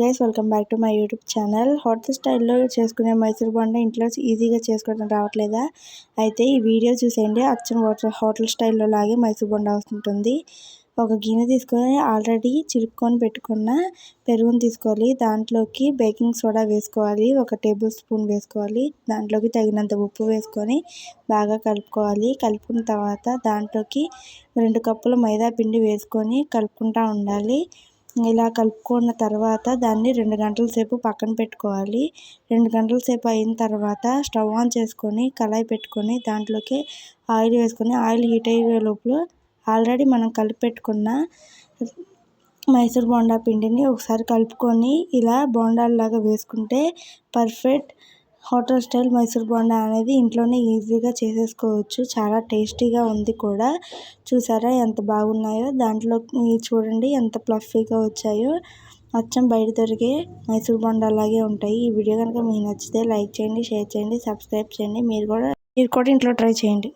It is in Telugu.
Guys welcome back to my YouTube channel hotel స్టైల్లో చేసుకునే మైసూర్ బొండ ఇంట్లో ఈజీగా చేసుకోవడం రావట్లేదా? అయితే ఈ వీడియో చూసేయండి. అచ్చం హోటల్ స్టైల్లో లాగే మైసూర్ బొండ వస్తుంటుంది ఒక గిన్నె తీసుకొని ఆల్రెడీ చిలుక్కొని పెట్టుకున్న పెరుగును తీసుకోవాలి. దాంట్లోకి బేకింగ్ సోడా వేసుకోవాలి. ఒక టేబుల్ స్పూన్ వేసుకోవాలి. దాంట్లోకి తగినంత ఉప్పు వేసుకొని బాగా కలుపుకోవాలి. కలుపుకున్న తర్వాత దాంట్లోకి రెండు కప్పుల మైదా పిండి వేసుకొని కలుపుకుంటూ ఉండాలి. ఇలా కలుపుకున్న తర్వాత దాన్ని రెండు గంటల సేపు పక్కన పెట్టుకోవాలి. రెండు గంటల సేపు అయిన తర్వాత స్టవ్ ఆన్ చేసుకొని కళాయి పెట్టుకొని దాంట్లోకి ఆయిల్ వేసుకొని ఆయిల్ హీట్ అయ్యే లోపల ఆల్రెడీ మనం కలిపి పెట్టుకున్న మైసూర్ బోండా పిండిని ఒకసారి కలుపుకొని ఇలా బోండాల్లాగా వేసుకుంటే perfect hotel style Mysore bonda అనేది ఇంట్లోనే ఈజీగా చేసేసుకోవచ్చు. చాలా టేస్టీగా ఉంది కూడా. చూసారా ఎంత బాగున్నాయో. దాంట్లో చూడండి ఎంత ప్లఫీగా వచ్చాయో. అచ్చం బయట దొరికే మైసూర్ బోండా అలాగే ఉంటాయి. ఈ వీడియో కనుక మీకు నచ్చితే లైక్ చేయండి షేర్ చేయండి సబ్స్క్రైబ్ చేయండి. మీరు కూడా మీరు కూడా ఇంట్లో ట్రై చేయండి.